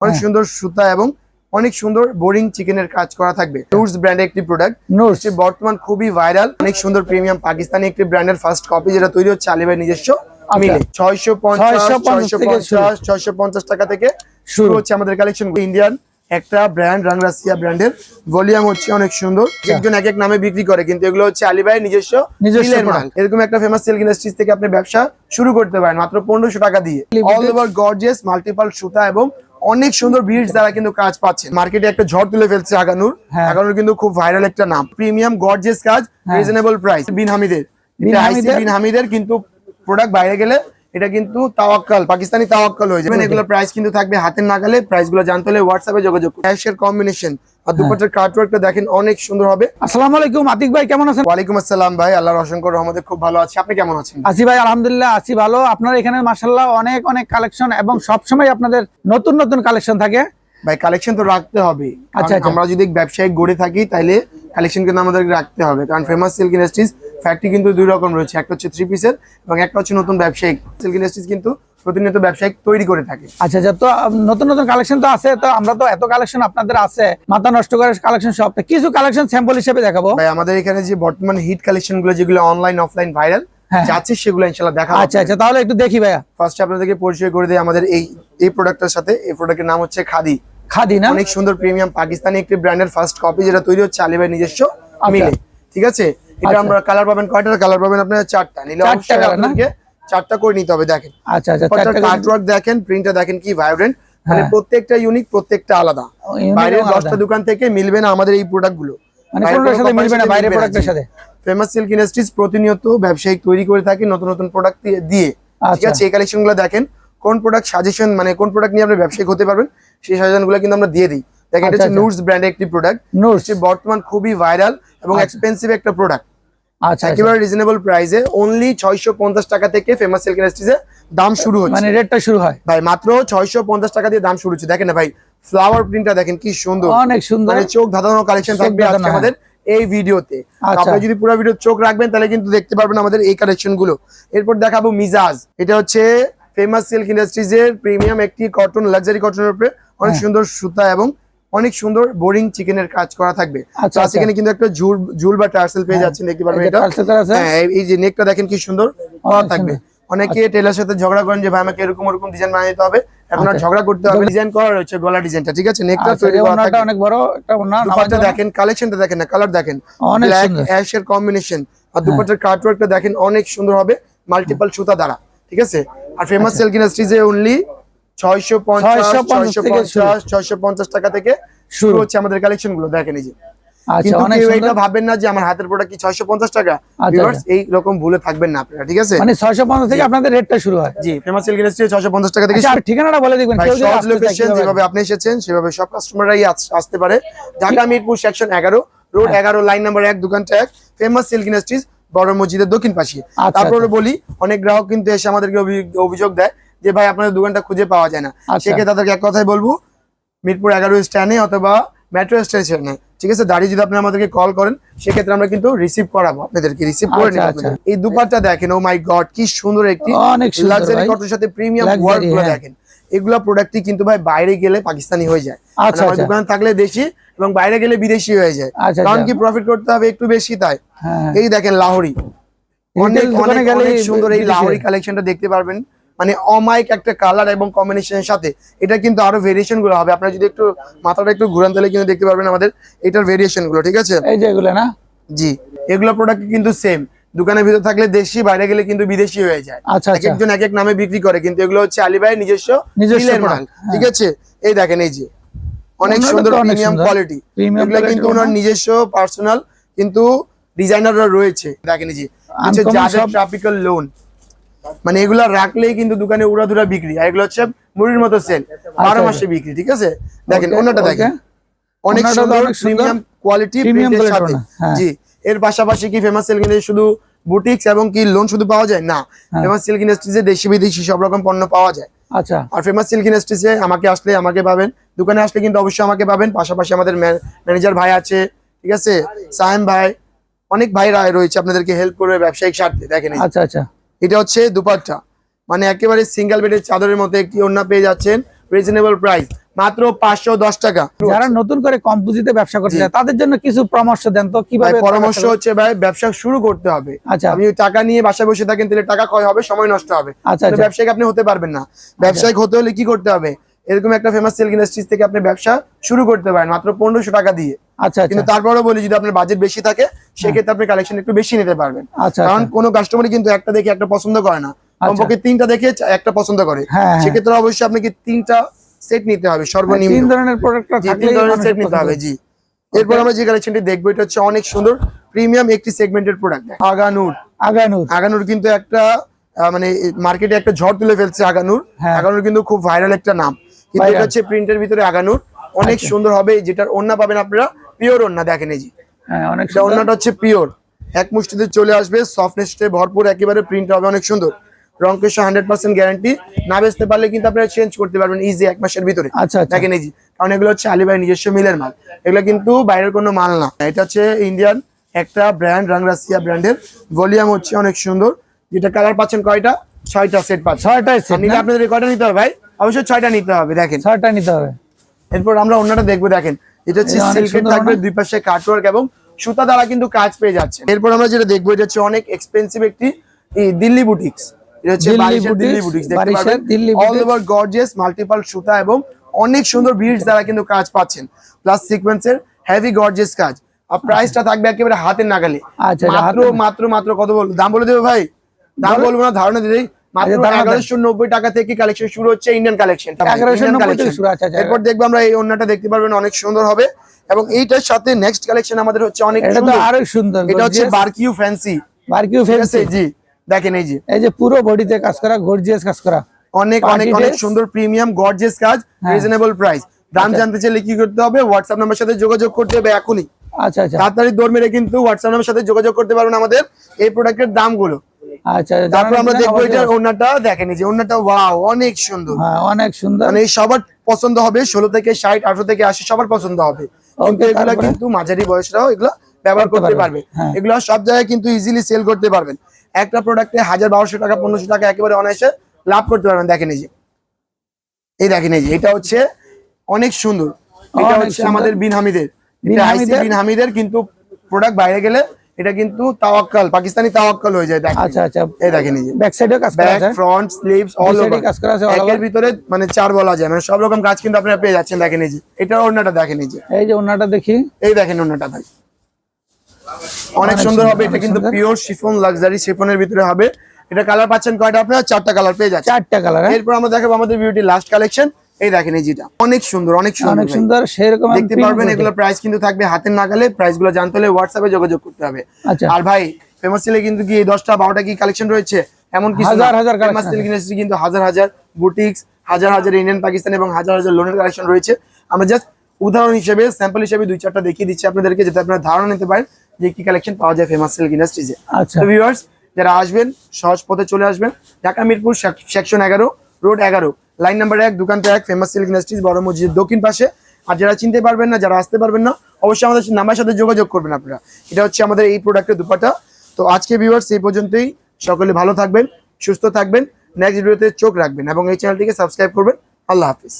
অনেক হ্যাঁ। সুন্দর সুতা এবং অনেক সুন্দর বোরিং চিকেনের কাজ করা থাকবে। টুরস ব্র্যান্ডের একটি প্রোডাক্ট নোটস বর্তমান খুবই ভাইরাল অনেক সুন্দর প্রিমিয়াম পাকিস্তানি একটি ব্র্যান্ডের ফার্স্ট কপি যেটা তৈরি হচ্ছে আলিবাই নিজস্ব মিলে। ছয়শো পঞ্চাশ ছয়শো পঞ্চাশ টাকা থেকে শুরু হচ্ছে আমাদের কালেকশন ইন্ডিয়ান একটা ব্র্যান্ড রাংরাসিয়া ব্র্যান্ডের ভলিউম হচ্ছে অনেক সুন্দর। একজন এক এক নামে বিক্রি করে কিন্তু এগুলো হচ্ছে আলিবাই নিজস্ব আচ্ছা। নিজস্ব মাল। এরকম একটা ফেমাস সিল্ক ইন্ডাস্ট্রিজ থেকে আপনি ব্যবসা শুরু করতে পারেন মাত্র পনেরোশো টাকা দিয়ে। অল ওভার গর্জিয়াস মাল্টিপাল সুতা এবং অনেক সুন্দর ব্রিজ দ্বারা কিন্তু কাজ পাচ্ছে মার্কেটে একটা ঝড় তুলে ফেলছে আগানুর হ্যাঁ। আগানুর কিন্তু খুব ভাইরাল একটা নাম প্রিমিয়াম গর্জেস কাজ। রিজনেবল প্রাইস বিন হামিদের। বিন হামিদের কিন্তু প্রোডাক্ট বাইরে গেলে এটা কিন্তু তাওয়াক্কাল পাকিস্তানি তাওয়াক্কাল হয়ে যাবে। এগুলো প্রাইস কিন্তু থাকবে হাতের নাগালে। প্রাইসগুলো জানতে হলে হোয়াটসঅ্যাপে যোগাযোগ ক্যাশের কম্বিনেশন আর দুপাটের কার্টওয়ার্কটা দেখেন অনেক সুন্দর হবে। আসসালামু আলাইকুম আতিক ভাই কেমন আছেন? ওয়ালাইকুম আসসালাম ভাই আল্লাহর অসংখ্য রহমতে খুব ভালো আছি। আপনি কেমন আছেন? আসি ভাই আলহামদুলিল্লাহ আছি ভালো। আপনার এখানে মাসাল্লাহ অনেক অনেক কালেকশন এবং সবসময় আপনাদের নতুন নতুন কালেকশন থাকে। ভাই কালেকশন তো রাখতে হবে। আচ্ছা, আচ্ছা। আমরা যদি ব্যবসায়িক গড়ে থাকি তাহলে কালেকশন কিন্তু আমাদেরকে রাখতে হবে। কারণ ফেমাস সিল্ক ইন্ডাস্ট্রিজ ফ্যাক্টরি কিন্তু দুই রকম রয়েছে একটা হচ্ছে থ্রি পিসের এবং একটা হচ্ছে নতুন ব্যবসায়িক সিল্ক ইন্ডাস্ট্রিজ কিন্তু প্রতিনিয়ত ব্যবসায়িক তৈরি করে থাকে। আচ্ছা আচ্ছা তো নতুন নতুন কালেকশন তো আছে তো আমরা তো এত কালেকশন আপনাদের আছে মাথা নষ্ট করে কালেকশন সব কিছু কালেকশন স্যাম্পল হিসেবে দেখাবো। ভাই আমাদের এখানে যে বর্তমান হিট কালেকশনগুলো যেগুলো অনলাইন অফলাইন ভাইরাল। যাচ্ছে সেগুলো ইনশাল্লাহ দেখা আচ্ছা আচ্ছা তাহলে একটু দেখি ভাইয়া। ফার্স্ট আপনাদেরকে পরিচয় করে দিই আমাদের এই এই প্রোডাক্টের সাথে। এই প্রোডাক্টের নাম হচ্ছে খাদি। খাদি না? অনেক সুন্দর প্রিমিয়াম পাকিস্তানি একটি ব্র্যান্ডের ফার্স্ট কপি যেটা তৈরি হচ্ছে আলিবাই নিজস্ব মিলে। ঠিক আছে? এটা আচ্ছা। আমরা কালার পাবেন কয়টা? কালার পাবেন আপনার চারটা। নিলে চারটা না? চারটা করে নিতে হবে দেখেন। আচ্ছা আচ্ছা দেখেন প্রিন্টটা দেখেন কি ভাইব্রেন্ট মানে হ্যাঁ। প্রত্যেকটা ইউনিক প্রত্যেকটা আলাদা। বাইরের দশটা দোকান থেকে মিলবে না আমাদের এই ফেমাস সিল্ক ইন্ডাস্ট্রিজ প্রতিনিয়ত ব্যবসায়িক তৈরি করে থাকে নতুন নতুন প্রোডাক্ট দিয়ে ঠিক আচ্ছা। আছে এই কালেকশনগুলো দেখেন কোন প্রোডাক্ট সাজেশন মানে কোন প্রোডাক্ট নিয়ে আপনি ব্যবসায়িক হতে পারবেন সেই সাজেশনগুলো কিন্তু আমরা দিয়ে দিই। দেখেন এটা আচ্ছা, হচ্ছে আচ্ছা। নুটস ব্র্যান্ডের একটি প্রোডাক্ট নোটস বর্তমান খুবই ভাইরাল এবং আচ্ছা। এক্সপেন্সিভ একটা প্রোডাক্ট আচ্ছা আচ্ছা। একেবারে রিজনেবল প্রাইসে অনলি ছয়শো পঞ্চাশ টাকা থেকে ফেমাস সিল্ক ইন্ডাস্ট্রিজে দাম শুরু হচ্ছে। মানে রেটটা শুরু হয়। ভাই মাত্র ছয়শো পঞ্চাশ টাকা দিয়ে দাম শুরু হচ্ছে। দেখেন না ভাই ফ্লাওয়ার প্রিন্টটা দেখেন কি সুন্দর। অনেক সুন্দর। মানে চোখ ধাঁধানো কালেকশন থাকবে আজকে আমাদের এই ভিডিওতে। আচ্ছা। আপনি যদি পুরো ভিডিও চোখ রাখবেন তাহলে কিন্তু দেখতে পারবেন আমাদের এই কালেকশনগুলো। এরপর দেখাবো মিজাজ। এটা হচ্ছে ফেমাস সিল্ক ইন্ডাস্ট্রিজ এর প্রিমিয়াম একটি কটন লাক্সারি কটনের উপরে। অনেক হ্যাঁ। সুন্দর সুতা এবং অনেক সুন্দর বোরিং চিকেনের কাজ করা থাকবে। আচ্ছা, আচ্ছা। এখানে কিন্তু একটা ঝুল ঝুল বা টার্সেল পেয়ে হ্যাঁ। যাচ্ছেন দেখতে পারবেন এটা। হ্যাঁ এই- যে নেকটা দেখেন কি সুন্দর থাকবে। অনেকে টেলার সাথে ঝগড়া করেন যে ভাই আমাকে এরকম ওরকম ডিজাইন বানিয়ে দিতে হবে। এখন আর আচ্ছা। ঝগড়া করতে হবে। ডিজাইন করা রয়েছে গলা ডিজাইনটা ঠিক আছে? নেকটা আচ্ছা, তৈরি করা ওড়নাটা অনেক বড় একটা নামাজ দুপাট্টা দেখেন কালেকশনটা দেখেন না কালার দেখেন। ব্ল্যাক অ্যাশ এর কম্বিনেশন আর দুপাট্টার কাটওয়ার্কটা দেখেন অনেক সুন্দর হবে মাল্টিপল সুতা দ্বারা ঠিক আছে? আর ফেমাস আচ্ছা। সিল্ক ইন্ডাস্ট্রিজে অনলি ছয়শো পঞ্চাশ ছয়শো থেকে পঞ্চাশ ছয়শো পঞ্চাশ টাকা থেকে শুরু। হচ্ছে আমাদের কালেকশনগুলো দেখেন এই যে। আচ্ছা এটা ভাবেন না যে আমার হাতের প্রোডাক্ট কি ছয়শো পঞ্চাশ টাকা? আচ্ছা, এই রকম ভুলে থাকবেন না আপনারা ঠিক আছে? মানে ছয়শো পঞ্চাশ থেকে আপনাদের রেটটা শুরু হয়। জি ফেমাস সিল্ক ছয়শো পঞ্চাশ টাকা থেকে আচ্ছা ঠিকানাটা বলে সহজ লোকেশন যেভাবে আপনি এসেছেন সেভাবে সব কাস্টমাররাই আসতে পারে। ঢাকা মিরপুর সেকশন এগারো রোড হ্যাঁ। এগারো লাইন নাম্বার এক দোকানটা এক ফেমাস সিল্ক ইন্ডাস্ট্রিজ বড় মসজিদের দক্ষিণ পাশে। আচ্ছা, তারপরে বলি অনেক গ্রাহক কিন্তু এসে আমাদেরকে অভিযোগ দেয় যে ভাই আপনাদের দোকানটা খুঁজে পাওয়া যায় না আচ্ছা। সেক্ষেত্রে তাদেরকে এক কথাই বলব মিরপুর এগারো স্ট্যান্ডে অথবা মেট্রো স্টেশনে ঠিক আছে দাঁড়িয়ে যদি আপনি আমাদেরকে কল করেন সেক্ষেত্রে আমরা কিন্তু রিসিভ করাবো আপনাদেরকে রিসিভ করে আচ্ছা, আচ্ছা। এই দুপারটা দেখেন ও মাই গড কি সুন্দর একটি লাক্সারি কটনের সাথে প্রিমিয়াম ওয়ার্কগুলো। দেখেন এগুলা প্রোডাক্টই কিন্তু ভাই বাইরে গেলে পাকিস্তানি হয়ে যায় আমার আচ্ছা। থাকলে দেশি এবং বাইরে গেলে বিদেশি হয়ে যায় কারণ। কি প্রফিট করতে হবে একটু বেশি তাই হ্যাঁ এই দেখেন লাহোরি অনেক অনেক সুন্দর এই লাহোরি। কালেকশনটা দেখতে পারবেন মানে অমাইক একটা কালার এবং কম্বিনেশনের সাথে এটা কিন্তু আরও ভেরিয়েশনগুলো হবে। আপনারা যদি একটু মাথাটা একটু ঘুরান তাহলে কিন্তু দেখতে পারবেন আমাদের এটার ভেরিয়েশনগুলো ঠিক আছে? এই যে এগুলো না? জি এগুলো প্রোডাক্ট কিন্তু সেম দোকানের ভিতর থাকলে দেশি বাইরে গেলে কিন্তু বিদেশি হয়ে যায়। আচ্ছা এক আচ্ছা। একজন এক এক নামে বিক্রি করে কিন্তু এগুলো হচ্ছে আলিবাইয়ের নিজস্ব নিজস্ব মাল হ্যাঁ। ঠিক আছে? এই দেখেন এই যে। অনেক সুন্দর প্রিমিয়াম কোয়ালিটি এগুলো কিন্তু ওনার। নিজস্ব পার্সোনাল কিন্তু ডিজাইনাররা রয়েছে। দেখেন এই যে। Uncommon যাদের ট্রপিক্যাল লোন মানে এগুলা রাখলেই কিন্তু দোকানে উড়াধুরা বিক্রি আর এগুলো হচ্ছে মুড়ির মতো সেল বারো আচ্ছা। মাসে বিক্রি ঠিক আছে? দেখেন অন্যটা দেখেন। অনেক ওনাটা সুন্দর প্রিমিয়াম কোয়ালিটি সাথে। হ্যাঁ। জি এর পাশাপাশি কি ফেমাস সেল কিন্তু শুধু বুটিক্স এবং কি লোন শুধু পাওয়া যায়? না। ফেমাস সিল্ক ইন্ডাস্ট্রিজে দেশি বিদেশি সব রকম পণ্য পাওয়া যায়। আচ্ছা। আর ফেমাস সিল্ক ইন্ডাস্ট্রিজে আমাকে আসলে আমাকে পাবেন। দোকানে আসলে কিন্তু অবশ্যই আমাকে পাবেন। পাশাপাশি আমাদের ম্যানেজার ভাই আছে ঠিক আছে? সায়েম ভাই অনেক ভাইরা রয়েছে আপনাদেরকে হেল্প করবে ব্যবসায়িক স্বার্থে দেখেন আচ্ছা আচ্ছা। এটা হচ্ছে দুপাট্টা। মানে একেবারে সিঙ্গেল বেডের চাদরের মতো একটি ওড়না পেয়ে যাচ্ছেন। রিজনেবল প্রাইস মাত্র পাঁচশো দশ টাকা। যারা নতুন করে কম্পোজিটে ব্যবসা করতে। চায় তাদের জন্য কিছু পরামর্শ দেন তো কীভাবে পরামর্শ হচ্ছে ভাই ব্যবসা শুরু করতে হবে। আচ্ছা। আপনি টাকা নিয়ে বাসায় বসে থাকেন তাহলে টাকা ক্ষয় হবে? সময় নষ্ট হবে। আচ্ছা আচ্ছা। ব্যবসায়িক আপনি হতে পারবেন না। ব্যবসায়িক হতে হলে কি করতে হবে? এরকম একটা ফেমাস সিল্ক ইন্ডাস্ট্রিজ থেকে আপনি ব্যবসা শুরু করতে পারেন মাত্র পনেরোশো টাকা দিয়ে। আচ্ছা আচ্ছা। কিন্তু তারপরেও বলি যদি আপনার বাজেট বেশি থাকে সেক্ষেত্রে আপনি কালেকশন একটু বেশি নিতে পারবেন। আচ্ছা কারণ আচ্ছা। কোনো কাস্টমারই কিন্তু একটা দেখে একটা পছন্দ করে না। কমপক্ষে তিনটা দেখে একটা পছন্দ করে। হ্যাঁ, হ্যাঁ। সেক্ষেত্রে অবশ্যই আপনাকে তিনটা সেট নিতে হবে তিন সর্বনিম্ন। ধরনের প্রোডাক্ট তিন ধরনের সেট নিতে হবে জি। এরপর আমরা যে কালেকশনটি দেখব এটা হচ্ছে অনেক সুন্দর প্রিমিয়াম একটি সেগমেন্টের প্রোডাক্ট আগানুর। আগানুর। আগানুর কিন্তু একটা মানে মার্কেটে একটা ঝড় তুলে ফেলছে আগানুর। হ্যাঁ। আগানুর কিন্তু খুব ভাইরাল একটা নাম। কিন্তু। এটা হচ্ছে প্রিন্টের ভিতরে আগানুর অনেক আচ্ছা। সুন্দর হবে যেটার ওন্না পাবেন আপনারা পিওর ওন্না দেখেন এই হ্যাঁ এটা ওন্নাটা হচ্ছে পিওর এক মুষ্টিতে চলে আসবে সফটনেস ভরপুর একেবারে প্রিন্ট হবে অনেক সুন্দর। রংকেশ হান্ড্রেড পার্সেন্ট গ্যারান্টি না বেচতে পারলে কিন্তু আপনারা চেঞ্জ করতে পারবেন ইজি এক মাসের ভিতরে। আচ্ছা আচ্ছা। দেখেন কারণ এগুলো হচ্ছে আলিবাই নিজস্ব মিলের মাল। এগুলো কিন্তু বাইরের কোনো মাল না। এটা হচ্ছে ইন্ডিয়ান একটা ব্র্যান্ড রাংরাসিয়া ব্র্যান্ডের ভলিউম হচ্ছে অনেক সুন্দর। যেটা কালার পাচ্ছেন কয়টা? ছয়টা সেট পাচ্ছেন। আপনাদের কয়টা নিতে হবে ভাই? অবশ্যই ছয়টা নিতে হবে দেখেন। ছয়টা নিতে হবে। এরপর আমরা অন্যটা দেখব দেখেন। এটা হচ্ছে সিল্কের থাকবে দুই পাশে কাটওয়ার্ক এবং সুতা দ্বারা কিন্তু কাজ পেয়ে যাচ্ছে। এরপর আমরা যেটা দেখব এটা হচ্ছে অনেক এক্সপেন্সিভ একটি দিল্লি বুটিক্স এটা হচ্ছে দিল্লি বুটিক্স, বুটিক্স দেখতে বারিশের অল ওভার গর্জিয়াস মাল্টিপাল সুতা এবং অনেক সুন্দর বিডস দ্বারা কিন্তু কাজ পাচ্ছেন। প্লাস সিকোয়েন্সের হেভি গর্জিয়াস কাজ। আর প্রাইসটা থাকবে একেবারে হাতের নাগালে। আচ্ছা, আচ্ছা, মাত্র মাত্র মাত্র কত বলব দাম বলে দেবে ভাই? দাম বলব না ধারণা দিলেই আচ্ছা। এগারোশো টাকা থেকে কালেকশন শুরু হচ্ছে ইন্ডিয়ান কালেকশন 1190 শুরু, আচ্ছা, আচ্ছা। এরপর দেখব আমরা এই ওন্নাটা দেখতে পারবেন অনেক সুন্দর হবে। এবং এইটার সাথে নেক্সট কালেকশন আমাদের হচ্ছে অনেক সুন্দর। আরও সুন্দর এটা হচ্ছে বারকিউ ফ্যান্সি বারকিউ জি দেখেন এই যে। এই যে পুরো বডিতে কাজ করা গর্জিয়াস কাজ করা। অনেক অনেক অনেক সুন্দর প্রিমিয়াম গর্জিয়াস কাজ হ্যাঁ। রিজনেবল প্রাইস দাম। জানতে চাইলে কি করতে হবে? হোয়াটসঅ্যাপ নাম্বার সাথে যোগাযোগ করতে হবে এখনই। আচ্ছা আচ্ছা। তাড়াতাড়ি দৌড় মেরে কিন্তু হোয়াটসঅ্যাপ নাম্বার সাথে যোগাযোগ করতে পারবেন আমাদের এই প্রোডাক্টের দামগুলো। আচ্ছা তারপর আমরা জানান দেখব এটার আমাদের। দেখেন যে ওয়াও অনেক সুন্দর। হ্যাঁ অনেক সুন্দর। মানে সবার পছন্দ হবে ষোলো থেকে ষাট আঠারো থেকে আশি সবার পছন্দ হবে। কিন্তু এগুলা কিন্তু মাঝারি বয়সরাও এগুলো ব্যবহার করতে পারবে, হ্যাঁ। এগুলো সব জায়গায় কিন্তু ইজিলি সেল করতে পারবেন। একটা প্রোডাক্টে হাজার বারোশো টাকা পনেরোশো টাকা একেবারে অনায়াসে লাভ করতে পারবেন। দেখেন এই যে। এই দেখেন এই যে এটা হচ্ছে অনেক সুন্দর। এটা হচ্ছে আমাদের বিন হামিদের বিন এটা আইসি হামিদের? বিন হামিদের কিন্তু প্রোডাক্ট বাইরে গেলে এটা কিন্তু তাওয়াক্কাল পাকিস্তানি তাওয়াক্কাল হয়ে যায় দেখেন। আচ্ছা আচ্ছা। এই দেখেন এই যে। ব্যাক সাইডেও কাজ করা ব্যাক আছে ফ্রন্ট স্লিভস অল ওভার কাজ করা আছে over। ভিতরে মানে চার বলা যায় মানে সব রকম কাজ কিন্তু আপনারা পেয়ে যাচ্ছেন দেখেন এই যে। এটা ওড়নাটা দেখেন এই যে। এই যে ওনাটা দেখি। এই দেখেন ওড়নাটা ভাই। অনেক সুন্দর সুন্দর, হবে এটা কিন্তু পিওর শিফন লাক্সারি শিফনের ভিতরে হবে। এটা কালার পাচ্ছেন কয়টা আপনারা? চারটা কালার পেয়ে যাচ্ছেন। চারটা কালার এরপর আমরা দেখাবো আমাদের বিউটি লাস্ট কালেকশন এই দেখেন এই যেটা। অনেক সুন্দর অনেক সুন্দর অনেক সুন্দর সেরকম দেখতে পারবেন এগুলো প্রাইস কিন্তু থাকবে হাতের নাগালে প্রাইসগুলো জানতে হলে হোয়াটসঅ্যাপে যোগাযোগ করতে হবে। আচ্ছা। আর ভাই ফেমাস সেলে কিন্তু কি এই দশটা বারোটা কি কালেকশন রয়েছে? এমন কিছু হাজার হাজার ফেমাস ইন্ডাস্ট্রি কিন্তু হাজার হাজার বুটিক্স হাজার হাজার ইন্ডিয়ান পাকিস্তান এবং হাজার হাজার লোনের কালেকশন রয়েছে। আমরা জাস্ট উদাহরণ হিসেবে স্যাম্পল হিসেবে দুই চারটা দেখিয়ে দিচ্ছি আপনাদেরকে যাতে আপনারা ধারণা নিতে পারেন যে কি কালেকশন পাওয়া যায় ফেমাস সিল্ক ইন্ডাস্ট্রিজে আচ্ছা। ভিউয়ার্স যারা আসবেন সহজ পথে চলে আসবেন ঢাকা মিরপুর সেকশন এগারো রোড এগারো। লাইন নাম্বার এক দোকানটা এক ফেমাস সিল্ক ইন্ডাস্ট্রিজ বড় মসজিদের দক্ষিণ পাশে। আর যারা চিনতে পারবেন না, যারা আসতে পারবেন না, অবশ্যই আমাদের নাম্বার সাথে যোগাযোগ করবেন আপনারা। এটা হচ্ছে আমাদের এই প্রোডাক্টের দুপাটা। তো আজকে ভিউয়ার্স এই পর্যন্তই। সকলে ভালো থাকবেন, সুস্থ থাকবেন। নেক্সট ভিডিওতে চোখ রাখবেন এবং এই চ্যানেলটিকে সাবস্ক্রাইব করবেন। আল্লাহ হাফিজ।